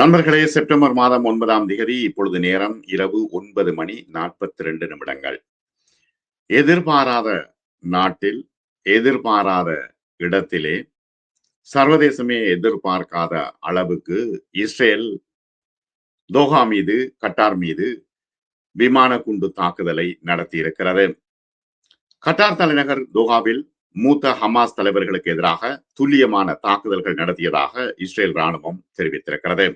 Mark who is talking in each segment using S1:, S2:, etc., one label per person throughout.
S1: நண்பர்களே செப்டம்பர் மாதம் ஒன்பதாம் திகதி இப்பொழுது நேரம் இரவு ஒன்பது மணி நாற்பத்தி ரெண்டு நிமிடங்கள். எதிர்பாராத நாட்டில் எதிர்பாராத இடத்திலே சர்வதேசமே எதிர்பார்க்காத அளவுக்கு இஸ்ரேல் தோஹா மீது கட்டார் மீது விமான குண்டு தாக்குதலை நடத்தியிருக்கிறது. கட்டார் தலைநகர் தோஹாவில் மூத்த ஹமாஸ் தலைவர்களுக்கு எதிராக துல்லியமான தாக்குதல்கள் நடத்தியதாக இஸ்ரேல் ராணுவம் தெரிவித்திருக்கிறது.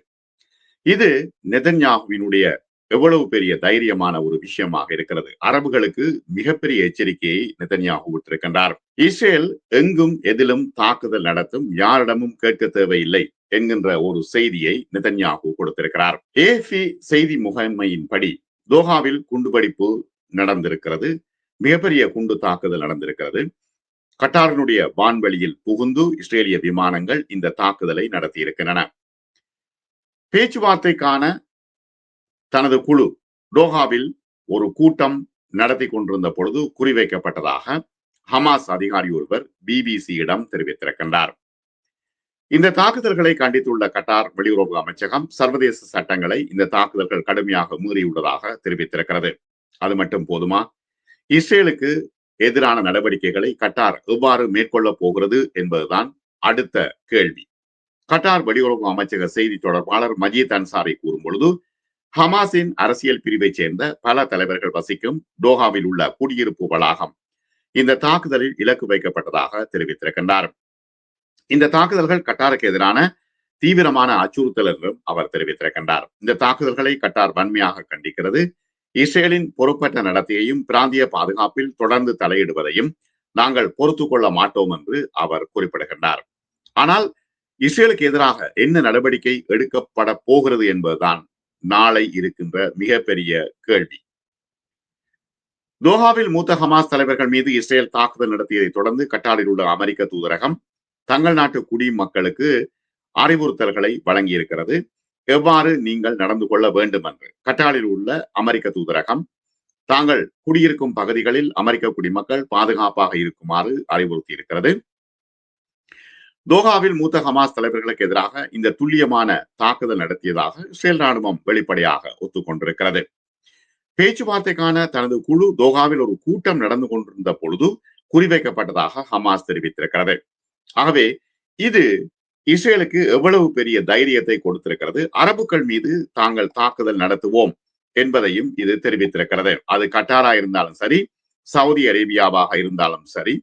S1: இது நெதன்யாகுவினுடைய எவ்வளவு பெரிய தைரியமான ஒரு விஷயமாக இருக்கிறது. அரபுகளுக்கு மிகப்பெரிய எச்சரிக்கையை நெதன்யாகு விட்டிருக்கின்றார். இஸ்ரேல் எங்கும் எதிலும் தாக்குதல் நடத்தும் யாரிடமும் கேட்க தேவையில்லை என்கின்ற ஒரு செய்தியை நெதன்யாகு கொடுத்திருக்கிறார். ஏஃபி செய்தி முகமையின்படி தோஹாவில் குண்டுவெடிப்பு நடந்திருக்கிறது. மிகப்பெரிய குண்டு தாக்குதல் நடந்திருக்கிறது. கட்டாரினுடைய வான்வெளியில் புகுந்து இஸ்ரேலிய விமானங்கள் இந்த தாக்குதலை நடத்தியிருக்கின்றன. பேச்சுவார்த்தைக்கான தனது குழு டோஹாவில் ஒரு கூட்டம் நடத்தி கொண்டிருந்த பொழுது குறிவைக்கப்பட்டதாக ஹமாஸ் அதிகாரி ஒருவர் பிபிசியிடம் தெரிவித்திருக்கின்றார் இந்த தாக்குதல்களை கண்டித்துள்ள கட்டார் வெளியுறவு அமைச்சகம் சர்வதேச சட்டங்களை இந்த தாக்குதல்கள் கடுமையாக மீறியுள்ளதாக தெரிவித்திருக்கிறது. அது மட்டும் போதுமா? இஸ்ரேலுக்கு எதிரான நடவடிக்கைகளை கட்டார் எவ்வாறு மேற்கொள்ளப் போகிறது என்பதுதான் அடுத்த கேள்வி. கட்டார் வெளியுறவு அமைச்சக செய்தி தொடர்பாளர் மஜீத் அன்சாரி கூறும் பொழுது ஹமாஸின் அரசியல் பிரிவைச் சேர்ந்த பல தலைவர்கள் வசிக்கும் டோஹாவில் உள்ள குடியிருப்பு வளாகம் இந்த தாக்குதலில் இலக்கு வைக்கப்பட்டதாக தெரிவித்திருக்கின்றார். இந்த தாக்குதல்கள் கட்டாருக்கு எதிரான தீவிரமான அச்சுறுத்தல் என்றும் அவர் தெரிவித்திருக்கின்றார். இந்த தாக்குதல்களை கட்டார் வன்மையாக கண்டிக்கிறது. இஸ்ரேலின் பொறுப்பற்ற நடத்தையையும் பிராந்திய பாதுகாப்பில் தொடர்ந்து தலையிடுவதையும் நாங்கள் பொறுத்து கொள்ள மாட்டோம் என்று அவர் குறிப்பிடுகின்றார். ஆனால் இஸ்ரேலுக்கு எதிராக என்ன நடவடிக்கை எடுக்கப்பட போகிறது என்பதுதான் நாளை இருக்கின்ற மிகப்பெரிய கேள்வி. தோஹாவில் மூத்த ஹமாஸ் தலைவர்கள் மீது இஸ்ரேல் தாக்குதல் நடத்தியதை தொடர்ந்து கட்டாரில் உள்ள அமெரிக்க தூதரகம் தங்கள் நாட்டு குடிமக்களுக்கு அறிவுறுத்தல்களை வழங்கியிருக்கிறது. எவ்வாறு நீங்கள் நடந்து கொள்ள வேண்டும் என்று கட்டாரில் உள்ள அமெரிக்க தூதரகம் தாங்கள் குடியிருக்கும் பகுதிகளில் அமெரிக்க குடிமக்கள் பாதுகாப்பாக இருக்குமாறு அறிவுறுத்தி இருக்கிறது தோஹாவில் மூத்த ஹமாஸ் தலைவர்களுக்கு எதிராக இந்த துல்லியமான தாக்குதல் நடத்தியதாக இஸ்ரேல் ராணுவம் வெளிப்படையாக ஒத்துக்கொண்டிருக்கிறது. பேச்சுவார்த்தைக்கான தனது குழு தோஹாவில் ஒரு கூட்டம் நடந்து கொண்டிருந்த பொழுது குறிவைக்கப்பட்டதாக ஹமாஸ் தெரிவித்திருக்கிறது. ஆகவே இது இஸ்ரேலுக்கு எவ்வளவு பெரிய தைரியத்தை கொடுத்திருக்கிறது அரபுக்கள் மீது தாங்கள் தாக்குதல் நடத்துவோம் என்பதையும் இது தெரிவித்திருக்கிறது. அது கட்டாரா இருந்தாலும் சரி சவுதி அரேபியாவாக இருந்தாலும் சரி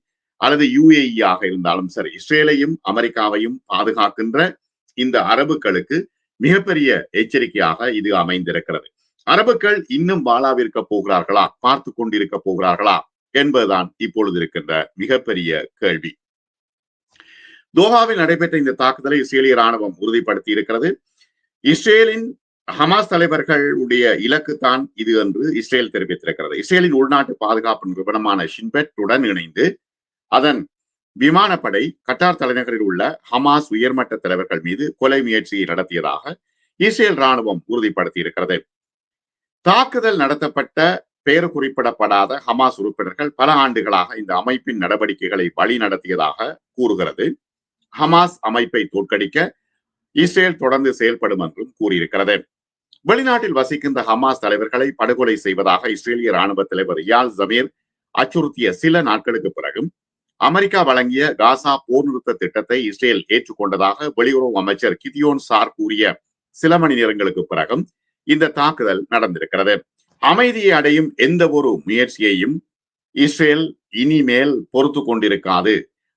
S1: அல்லது யுஏஇயாக இருந்தாலும் சரி இஸ்ரேலையும் அமெரிக்காவையும் பாதுகாக்கின்ற இந்த அரபுக்களுக்கு மிகப்பெரிய எச்சரிக்கையாக இது அமைந்திருக்கிறது. அரபுக்கள் இன்னும் வாழாவிருக்க போகிறார்களா? பார்த்து கொண்டிருக்க போகிறார்களா? என்பதுதான் இப்பொழுது இருக்கின்ற மிகப்பெரிய கேள்வி. தோஹாவில் நடைபெற்ற இந்த தாக்குதலை இஸ்ரேலிய ராணுவம் உறுதிப்படுத்தி இருக்கிறது. இஸ்ரேலின் ஹமாஸ் தலைவர்களுடைய இலக்கு தான் இது என்று இஸ்ரேல் தெரிவித்திருக்கிறது. இஸ்ரேலின் உள்நாட்டு பாதுகாப்பு நிறுவனமான ஷின்பெட் உடன் இணைந்து அதன் விமானப்படை கட்டார் தலைநகரில் உள்ள ஹமாஸ் உயர்மட்ட தலைவர்கள் மீது கொலை முயற்சியை நடத்தியதாக இஸ்ரேல் ராணுவம் உறுதிப்படுத்தியிருக்கிறது. தாக்குதல் நடத்தப்பட்ட பெயர் குறிப்பிடப்படாத ஹமாஸ் உறுப்பினர்கள் பல ஆண்டுகளாக இந்த அமைப்பின் நடவடிக்கைகளை வழி நடத்தியதாக கூறுகிறது. ஹமாஸ் அமைப்பை தோற்கடிக்க இஸ்ரேல் தொடர்ந்து செயல்படும் என்றும் கூறியிருக்கிறது. வெளிநாட்டில் வசிக்கின்ற ஹமாஸ் தலைவர்களை படுகொலை செய்வதாக இஸ்ரேலிய ராணுவ தலைவர் யால் ஜமீர் அச்சுறுத்திய சில நாட்களுக்கு பிறகும் அமெரிக்கா வழங்கிய காசா போர் நிறுத்த திட்டத்தை இஸ்ரேல் ஏற்றுக்கொண்டதாக வெளியுறவு அமைச்சர் கிதியோன் சார் கூறிய சில மணி நேரங்களுக்கு பிறகும் இந்த தாக்குதல் நடந்திருக்கிறது. அமைதியை அடையும் எந்த ஒரு முயற்சியையும் இஸ்ரேல் இனிமேல் பொறுத்து கொண்டிருக்காது.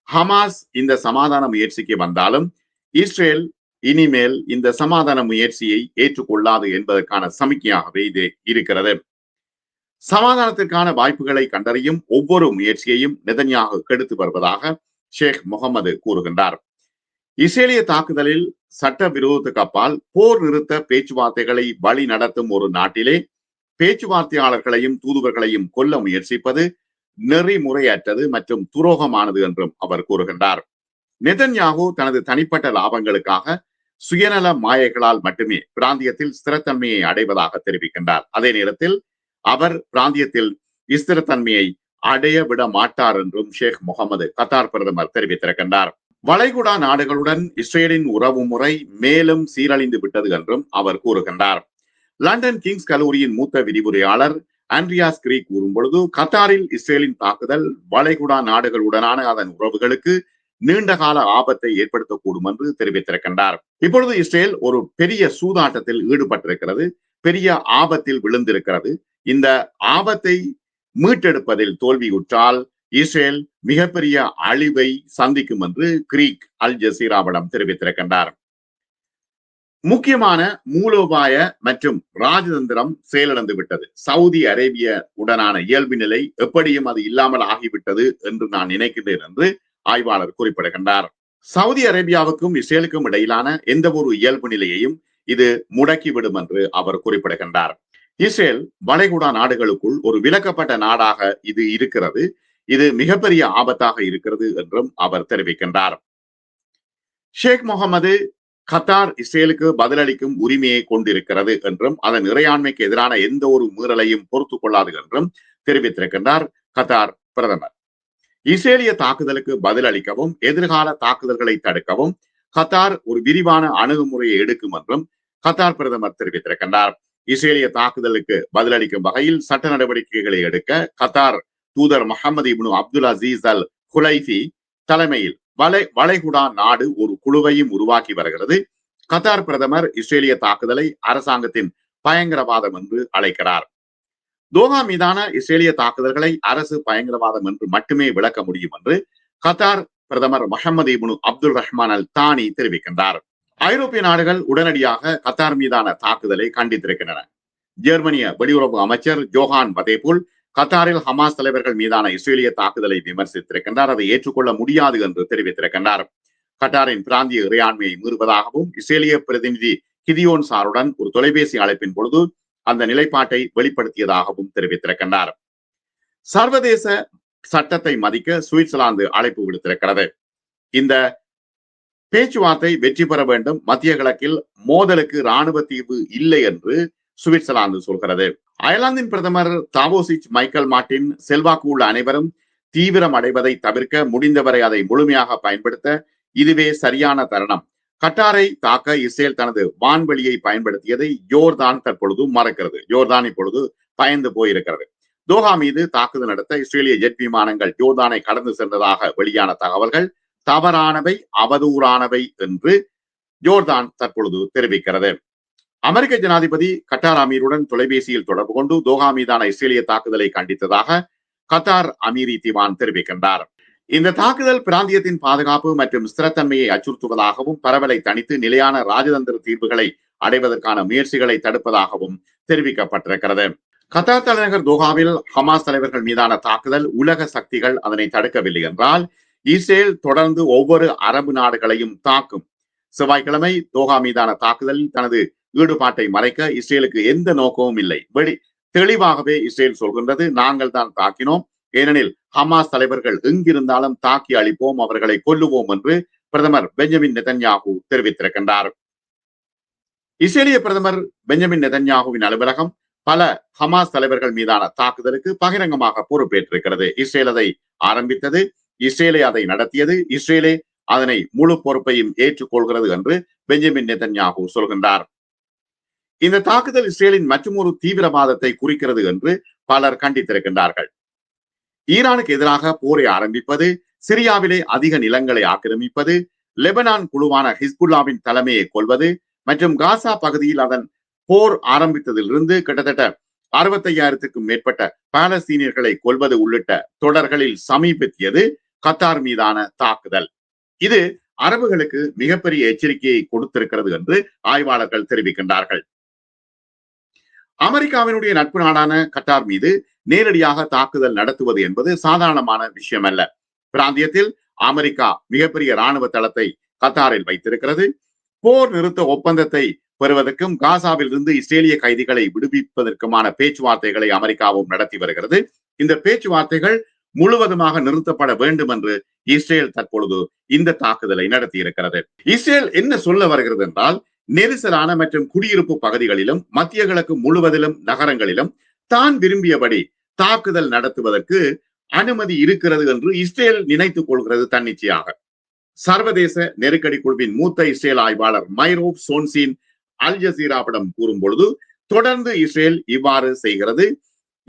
S1: ஹமாஸ் இந்த சமாதான முயற்சிக்கு வந்தாலும் இஸ்ரேல் இனிமேல் இந்த சமாதான முயற்சியை ஏற்றுக்கொள்ளாது என்பதற்கான சமிக்கையாகவே இது இருக்கிறது. சமாதானத்திற்கான வாய்ப்புகளை கண்டறியும் ஒவ்வொரு முயற்சியையும் நெதன்யாக கெடுத்து வருவதாக ஷேக் முகமது கூறுகின்றார். இஸ்ரேலிய தாக்குதலில் சட்ட விரோதத்துக்கு அப்பால் போர் நிறுத்த பேச்சுவார்த்தைகளை வழி நடத்தும் ஒரு நாட்டிலே பேச்சுவார்த்தையாளர்களையும் தூதுவர்களையும் கொல்ல முயற்சிப்பது நெறிமுறையற்றது மற்றும் துரோகமானது என்றும் அவர் கூறுகின்றார். நெதன்யாகு தனது தனிப்பட்ட லாபங்களுக்காக சுயநல மாயைகளால் மட்டுமே பிராந்தியத்தில் ஸ்திரத்தன்மையை அடைவதாக தெரிவிக்கின்றார். அதே நேரத்தில் அவர் பிராந்தியத்தில் ஸ்திரத்தன்மையை அடைய விட மாட்டார் என்றும் ஷேக் முகமது கத்தார் பிரதமர் தெரிவித்திருக்கின்றார். வளைகுடா நாடுகளுடன் இஸ்ரேலின் உறவு முறை மேலும் சீரழிந்து விட்டது என்றும் அவர் கூறுகின்றார். லண்டன் கிங்ஸ் கல்லூரியின் மூத்த விரிவுரையாளர் ஆண்ட்ரியாஸ் கிரீக் கூறும் பொழுது கத்தாரில் இஸ்ரேலின் தாக்குதல் வளைகுடா நாடுகளுடனான அதன் உறவுகளுக்கு நீண்ட கால ஆபத்தை ஏற்படுத்தக்கூடும் என்று தெரிவித்திருக்கின்றார். இப்பொழுது இஸ்ரேல் ஒரு பெரிய சூதாட்டத்தில் ஈடுபட்டிருக்கிறது. பெரிய ஆபத்தில் விழுந்திருக்கிறது. இந்த ஆபத்தை மீட்டெடுப்பதில் தோல்வியுற்றால் இஸ்ரேல் மிகப்பெரிய அழிவை சந்திக்கும் என்று கிரீக் அல் ஜசீராவிடம் தெரிவித்திருக்கின்றார். முக்கியமான மூலோபாய மற்றும் ராஜதந்திரம் செயலிழந்து விட்டது. சவுதி அரேபிய உடனான இயல்பு நிலை எப்படியும் அது இல்லாமல் ஆகிவிட்டது என்று நான் நினைக்கின்றேன் என்று ஆய்வாளர் குறிப்பிடுகின்றார். சவுதி அரேபியாவுக்கும் இஸ்ரேலுக்கும் இடையிலான எந்த ஒரு இயல்பு நிலையையும் இது முடக்கிவிடும் என்று அவர் குறிப்பிடுகின்றார். இஸ்ரேல் வளைகுடா நாடுகளுக்குள் ஒரு விலக்கப்பட்ட நாடாக இது இருக்கிறது. இது மிகப்பெரிய ஆபத்தாக இருக்கிறது என்றும் அவர் தெரிவிக்கின்றார். ஷேக் முகமது கத்தார் இஸ்ரேலுக்கு பதிலளிக்கும் உரிமையை கொண்டிருக்கிறது என்றும் அதன் இறையாண்மைக்கு எதிரான எந்த ஒரு மீறலையும் பொறுத்து கொள்ளாது என்றும் தெரிவித்திருக்கின்றார் கத்தார் பிரதமர். இஸ்ரேலிய தாக்குதலுக்கு பதிலளிக்கவும் எதிர்கால தாக்குதல்களை தடுக்கவும் கத்தார் ஒரு விரிவான அணுகுமுறையை எடுக்கும் என்றும் கத்தார் பிரதமர் தெரிவித்திருக்கின்றார். இஸ்ரேலிய தாக்குதலுக்கு பதிலளிக்கும் வகையில் சட்ட நடவடிக்கைகளை எடுக்க கத்தார் தூதர் முகமது இப்னு அப்துல் அசீஸ் அல் குலைஃபி தலைமையில் வளை வளைகுடா நாடு ஒரு குழுவையும் உருவாக்கி வருகிறது. கத்தார் பிரதமர் இஸ்ரேலிய தாக்குதலை அரசாங்கத்தின் பயங்கரவாதம் என்று அழைக்கிறார். தோஹா மீதான இஸ்ரேலிய தாக்குதல்களை அரசு பயங்கரவாதம் என்று மட்டுமே விளக்க முடியும் என்று கத்தார் பிரதமர் முகமது இப்னு அப்துல் ரஹ்மான் அல் தானி தெரிவிக்கின்றார். ஐரோப்பிய நாடுகள் உடனடியாக கத்தார் மீதான தாக்குதலை கண்டித்திருக்கின்றன. ஜெர்மனிய வெளியுறவு அமைச்சர் ஜோஹான் பதேபுல் கத்தாரில் ஹமாஸ் தலைவர்கள் மீதான இஸ்ரேலிய தாக்குதலை விமர்சித்திருக்கின்றார். அதை ஏற்றுக்கொள்ள முடியாது என்று தெரிவித்திருக்கின்றார். கட்டாரின் பிராந்திய இறையாண்மையை மீறுவதாகவும் இஸ்ரேலிய பிரதிநிதி கிதியோன் சாருடன் ஒரு தொலைபேசி அழைப்பின் பொழுது அந்த நிலைப்பாட்டை வெளிப்படுத்தியதாகவும் தெரிவித்திருக்கின்றார். சர்வதேச சட்டத்தை மதிக்க சுவிட்சர்லாந்து அழைப்பு விடுத்திருக்கிறது. இந்த பேச்சுவார்த்தை வெற்றி பெற வேண்டும். மத்திய கிழக்கில் மோதலுக்கு இராணுவ தீர்வு இல்லை என்று சுவிட்சர்லாந்து சொல்கிறது. அயர்லாந்தின் பிரதமர் தாவோசிச் மைக்கேல் மார்டின் செல்வாக்கு உள்ள அனைவரும் தீவிரம் அடைவதை தவிர்க்க முடிந்தவரை அதை முழுமையாக பயன்படுத்த இதுவே சரியான தருணம். கட்டாரை தாக்க இஸ்ரேல் தனது வான்வெளியை பயன்படுத்தியதை யோர்தான் தற்பொழுது மறக்கிறது. யோர்தான் இப்பொழுது பயந்து போயிருக்கிறது. தோஹா மீது தாக்குதல் நடத்த இஸ்ரேலிய ஜெட் விமானங்கள் ஜோர்தானை கடந்து சென்றதாக வெளியான தகவல்கள். தவறானவை அவதூறானவை என்று ஜோர்தான் தற்பொழுது தெரிவிக்கிறது. அமெரிக்க ஜனாதிபதி கட்டார் அமீருடன் தொலைபேசியில் தொடர்பு கொண்டு தோஹா மீதான இஸ்ரேலிய தாக்குதலை கண்டித்ததாக கத்தார் அமீரி திவான் தெரிவிக்கின்றார். இந்த தாக்குதல் பிராந்தியத்தின் பாதுகாப்பு மற்றும் ஸ்திரத்தன்மையை அச்சுறுத்துவதாகவும் பரவலை தணித்து நிலையான ராஜதந்திர தீர்வுகளை அடைவதற்கான முயற்சிகளை தடுப்பதாகவும் தெரிவிக்கப்பட்டிருக்கிறது. கத்தார் தலைநகர் தோஹாவில் ஹமாஸ் தலைவர்கள் மீதான தாக்குதல் உலக சக்திகள் அதனை தடுக்கவில்லை என்றால் இஸ்ரேல் தொடர்ந்து ஒவ்வொரு அரபு நாடுகளையும் தாக்கும். செவ்வாய்க்கிழமை தோஹா மீதான தாக்குதலில் தனது ஈடுபாட்டை மறைக்க இஸ்ரேலுக்கு எந்த நோக்கமும் இல்லை. வெளி தெளிவாகவே இஸ்ரேல் சொல்கின்றது நாங்கள் தான் தாக்கினோம். ஏனெனில் ஹமாஸ் தலைவர்கள் எங்கிருந்தாலும் தாக்கி அழிப்போம் அவர்களை கொல்லுவோம் என்று பிரதமர் பெஞ்சமின் நெதன்யாகு தெரிவித்திருக்கின்றார். இஸ்ரேலிய பிரதமர் பெஞ்சமின் நெதன்யாகுவின் அலுவலகம் பல ஹமாஸ் தலைவர்கள் மீதான தாக்குதலுக்கு பகிரங்கமாக பொறுப்பேற்றிருக்கிறது. இஸ்ரேல் அதை ஆரம்பித்தது இஸ்ரேலே அதை நடத்தியது. இஸ்ரேலே அதனை முழு பொறுப்பையும் ஏற்றுக்கொள்கிறது என்று பெஞ்சமின் நெதன்யாகு சொல்கின்றார். இந்த தாக்குதல் இஸ்ரேலின் மற்றொரு தீவிரவாதத்தை குறிக்கிறது என்று பலர் கண்டித்திருக்கின்றார்கள். ஈரானுக்கு எதிராக போரை ஆரம்பிப்பது சிரியாவிலே அதிக நிலங்களை ஆக்கிரமிப்பது லெபனான் குழுவான ஹிஸ்புல்லாவின் தலைமையை கொள்வது மற்றும் காசா பகுதியில் அதன் போர் ஆரம்பித்ததிலிருந்து கிட்டத்தட்ட அறுபத்தையாயிரத்துக்கும் மேற்பட்ட பாலஸ்தீனியர்களை கொல்வது உள்ளிட்ட தொடர்களில் சமீபத்தியது. கத்தார் மீதான தாக்குதல். இது அரபுகளுக்கு மிகப்பெரிய எச்சரிக்கையை கொடுத்திருக்கிறது என்று ஆய்வாளர்கள் தெரிவிக்கின்றார்கள். அமெரிக்காவினுடைய நட்பு நாடான கட்டார் மீது நேரடியாக தாக்குதல் நடத்துவது என்பது சாதாரணமான விஷயம் அல்ல பிராந்தியத்தில் அமெரிக்கா மிகப்பெரிய ராணுவ தளத்தை கத்தாரில் வைத்திருக்கிறது. போர் நிறுத்த ஒப்பந்தத்தை பெறுவதற்கும் காசாவில் இருந்து இஸ்ரேலிய கைதிகளை விடுவிப்பதற்குமான பேச்சுவார்த்தைகளை அமெரிக்காவும் நடத்தி வருகிறது. இந்த பேச்சுவார்த்தைகள் முழுவதுமாக நிறுத்தப்பட வேண்டும் என்று இஸ்ரேல் தற்பொழுது இந்த தாக்குதலை நடத்தி இருக்கிறது இஸ்ரேல் என்ன சொல்ல வருகிறது என்றால் நெரிசலான மற்றும் குடியிருப்பு பகுதிகளிலும் மத்திய கிழக்கு முழுவதிலும் நகரங்களிலும் தான் விரும்பியபடி தாக்குதல் நடத்துவதற்கு அனுமதி இருக்கிறது என்று இஸ்ரேல் நினைத்துக் கொள்கிறது தன்னிச்சையாக. சர்வதேச நெருக்கடி குழுவின் மூத்த இஸ்ரேல் ஆய்வாளர் மைரோப் சோன்சின் அல் ஜசீராவிடம் கூறும் பொழுது தொடர்ந்து இஸ்ரேல் இவ்வாறு செய்கிறது.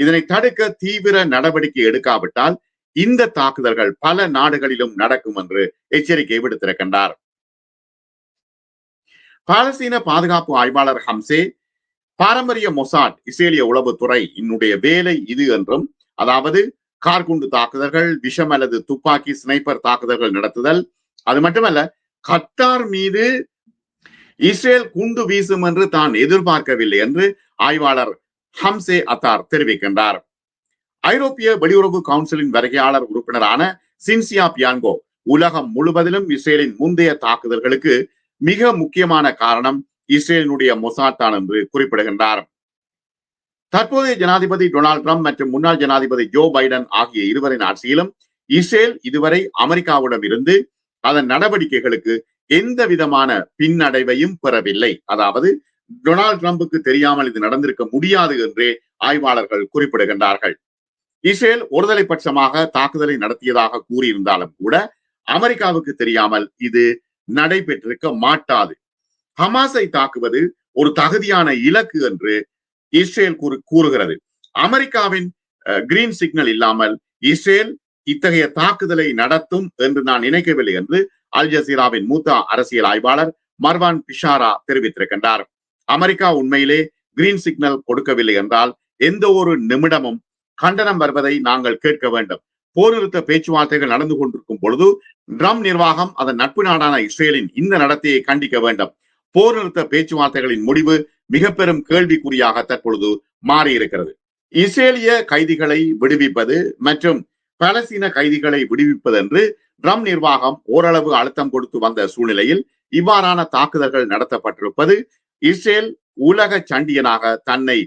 S1: இதனை தடுக்க தீவிர நடவடிக்கை எடுக்காவிட்டால் இந்த தாக்குதல்கள் பல நாடுகளிலும் நடக்கும் என்று எச்சரிக்கை விடுத்திருக்கின்றார். பாலஸ்தீன பாதுகாப்பு ஆய்வாளர் ஹம்சே பாரம்பரிய மொசாட் இஸ்ரேலிய உளவுத்துறை இன்னுடைய வேலை இது என்றும் அதாவது கார்குண்டு தாக்குதல்கள் விஷம் அல்லது துப்பாக்கி ஸ்னைப்பர் தாக்குதல்கள் நடத்துதல் அது மட்டுமல்ல கத்தார் மீது இஸ்ரேல் குண்டு வீசும் என்று தான் எதிர்பார்க்கவில்லை என்று ஆய்வாளர் ஹம்சே அத்தார் தெரிவிக்கின்றார். ஐரோப்பிய வெளியுறவு கவுன்சிலின் வருகையாளர் உறுப்பினரான சின்சியா பியான்கோ உலகம் முழுவதிலும் இஸ்ரேலின் முந்தைய தாக்குதல்களுக்கு மிக முக்கியமான காரணம் இஸ்ரேலினுடைய மொசாட்டான் என்று குறிப்பிடுகின்றார். தற்போதைய ஜனாதிபதி டொனால்ட் ட்ரம்ப் மற்றும் முன்னாள் ஜனாதிபதி ஜோ பைடன் ஆகிய இருவரின் ஆட்சியிலும் இஸ்ரேல் இதுவரை அமெரிக்காவிடம் இருந்து அதன் நடவடிக்கைகளுக்கு எந்த விதமான பின்னடைவையும் பெறவில்லை. அதாவது டொனால்டு ட்ரம்புக்கு தெரியாமல் இது நடந்திருக்க முடியாது என்றே ஆய்வாளர்கள் குறிப்பிடுகின்றார்கள். இஸ்ரேல் ஒருதலை பட்சமாக தாக்குதலை நடத்தியதாக கூறியிருந்தாலும் கூட அமெரிக்காவுக்கு தெரியாமல் இது நடைபெற்றிருக்க மாட்டாது. ஹமாஸை தாக்குவது ஒரு தகுதியான இலக்கு என்று இஸ்ரேல் கூறு கூறுகிறது. அமெரிக்காவின் கிரீன் சிக்னல் இல்லாமல் இஸ்ரேல் இத்தகைய தாக்குதலை நடத்தும் என்று நான் நினைக்கவில்லை என்று அல் ஜசீராவின் மூத்த அரசியல் ஆய்வாளர் மர்வான் பிஷாரா தெரிவித்திருக்கின்றார். அமெரிக்கா உண்மையிலே கிரீன் சிக்னல் கொடுக்கவில்லை என்றால் எந்த ஒரு நிமிடமும் கண்டனம் வருவதை நாங்கள் கேட்க வேண்டும். போர் நிறுத்த பேச்சுவார்த்தைகள் நடந்து கொண்டிருக்கும் பொழுது ட்ரம் நிர்வாகம் அதன் நட்பு நாடான இஸ்ரேலின் இந்த நடத்தையை கண்டிக்க வேண்டும். போர் நிறுத்த பேச்சுவார்த்தைகளின் முடிவு மிக பெரும் கேள்விக்குறியாக தற்பொழுது மாறியிருக்கிறது. இஸ்ரேலிய கைதிகளை விடுவிப்பது மற்றும் பலஸ்தீன கைதிகளை விடுவிப்பது என்று ட்ரம் நிர்வாகம் ஓரளவு அழுத்தம் கொடுத்து வந்த சூழ்நிலையில் இவ்வாறான தாக்குதல்கள் நடத்தப்பட்டிருப்பது இஸ்ரேல் உலக சண்டியனாக தன்னை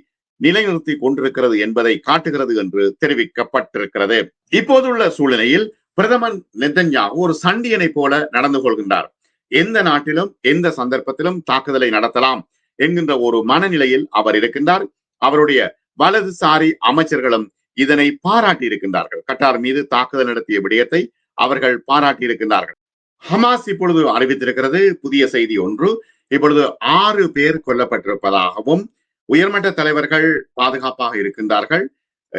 S1: நிலைநிறுத்தி கொண்டிருக்கிறது என்பதை காட்டுகிறது என்று தெரிவிக்கப்பட்டிருக்கிறது. இப்போதுள்ள சூழ்நிலையில் பிரதமர் நெத்தன்யாகு ஒரு சண்டியனை போல நடந்து கொள்கின்றார். எந்த நாட்டிலும் எந்த சந்தர்ப்பத்திலும் தாக்குதலை நடத்தலாம் என்கின்ற ஒரு மனநிலையில் அவர் இருக்கின்றார். அவருடைய வலதுசாரி அமைச்சர்களும் இதனை பாராட்டி இருக்கின்றார்கள். கட்டார் மீது தாக்குதல் நடத்திய விடயத்தை அவர்கள் பாராட்டி இருக்கின்றார்கள். ஹமாஸ் இப்பொழுது அறிவித்திருக்கிறது. புதிய செய்தி ஒன்று இப்பொழுது ஆறு பேர் கொல்லப்பட்டிருப்பதாகவும் உயர்மட்ட தலைவர்கள் பாதுகாப்பாக இருக்கின்றார்கள்.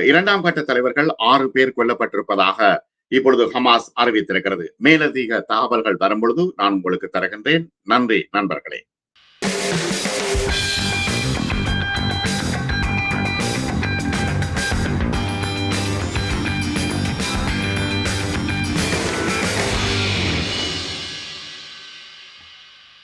S1: இரண்டாம் கட்ட தலைவர்கள் ஆறு பேர் கொல்லப்பட்டிருப்பதாக இப்பொழுது ஹமாஸ் அறிவித்திருக்கிறது. மேலதிக தகவல்கள் வரும்பொழுது நான் உங்களுக்கு தருகின்றேன். நன்றி நண்பர்களே.